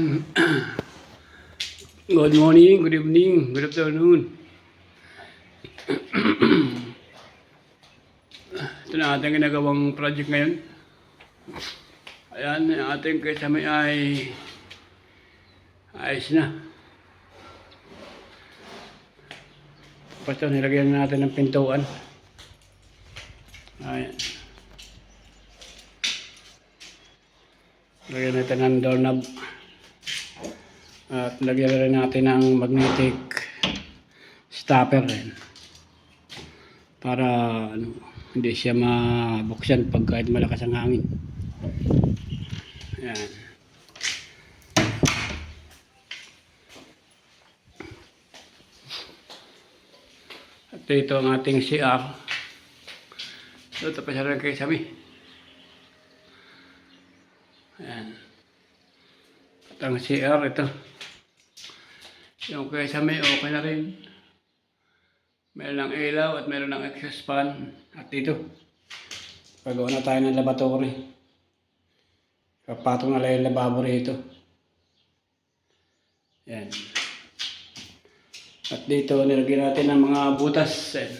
Ayan. Good morning, good evening, good afternoon. Ito na ating ginagawang project ngayon. Ayan, ang ating kasama ay ayos na. Ito, nilagyan na natin ng pintuan. Ayan. Lagyan natin ng doorknob. At lagyan rin natin ng magnetic stopper rin. Para ano, hindi siya mabuksan pag kahit malakas ang hangin. Ayan. At ito ang ating CR. Ito pa siya rin kay Sami. Ayan. At ang CR ito. Yung kay Sami okay na rin. Meron ng ilaw at meron ng exhaust fan. At dito. Pagawa na tayo ng laboratory. Kapatong na lang yung lababo rito. Yan. At dito nilagyan natin ng mga butas. Yan.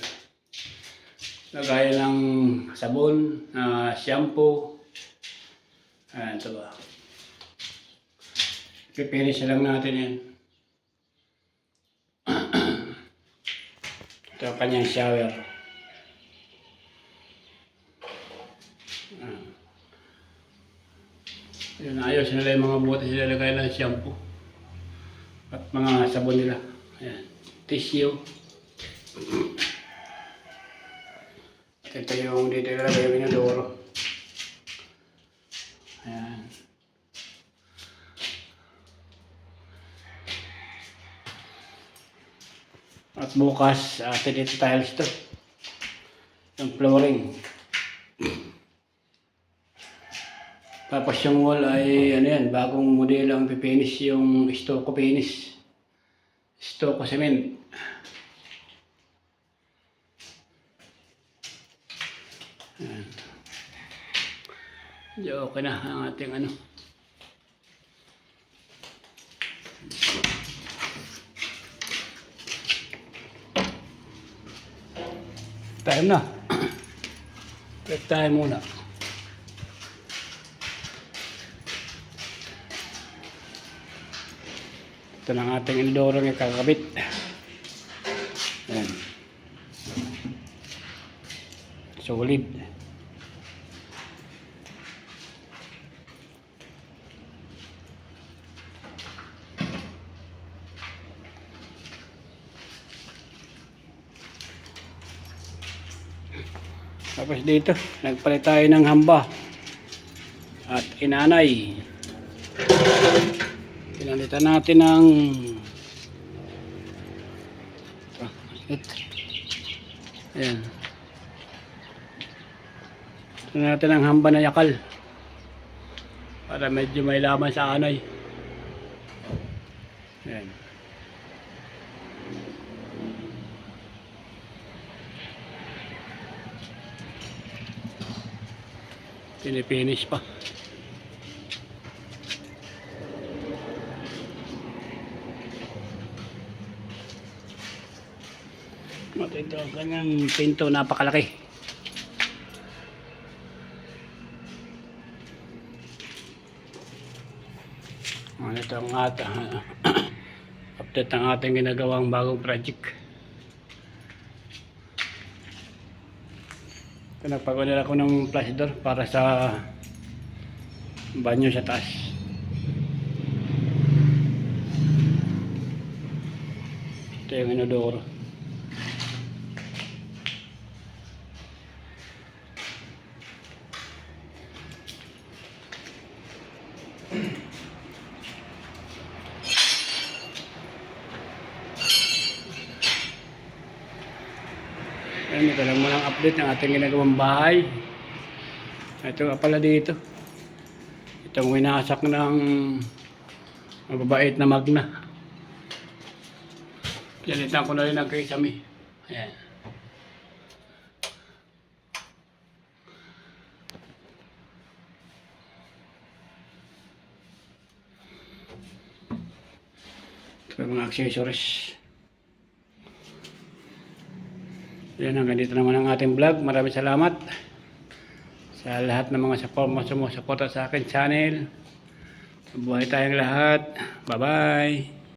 Lagay ng sabon, ah, shampoo. Ayan, ito ba. Pipinish lang natin yan. Ito ang kanyang shower. Ah. Yun, ayos nila yung mga butas nila lagay ng shampoo. At mga sabon nila. Ayan. Tissue. At ito yung dito ilalagay yung inodoro. At bukas, atin dito tiles to. Yung flooring. Tapos yung wall ay ano yan, bagong modelo ang pipinis yung Stoco Finish. Stoco Cement. Ayan. Di okay na ang ating ano. Time na. Break time muna. Ito ang ating inodoro ng kakabit. Ayan. Solid. Tapos dito, nagpalit tayo ng hamba. At inanay. Pinalitan natin ng ito. Ayan. Ito natin ang hamba na yakal. Para medyo may laman sa anay. Ayan. Pinipinish pa. At ito ang kanyang pinto napakalaki. Ano ito ang ata update ang ating ginagawang bagong project. Ito nagpagawa ako ng placidor para sa banyo sa taas. Ito yung inodoro. Ayan, ito lang muna ang update ng ating ginagawang bahay. Ito nga pala dito. Itong winasak ng mababait na magna. Pinitan ko na rin ang kisame. Ayan. Ito mga accessories. Yan, hanggang dito naman ang ating vlog. Maraming salamat sa lahat ng mga support mo sumusuporta sa akin channel. Buhay tayong lahat. Bye-bye.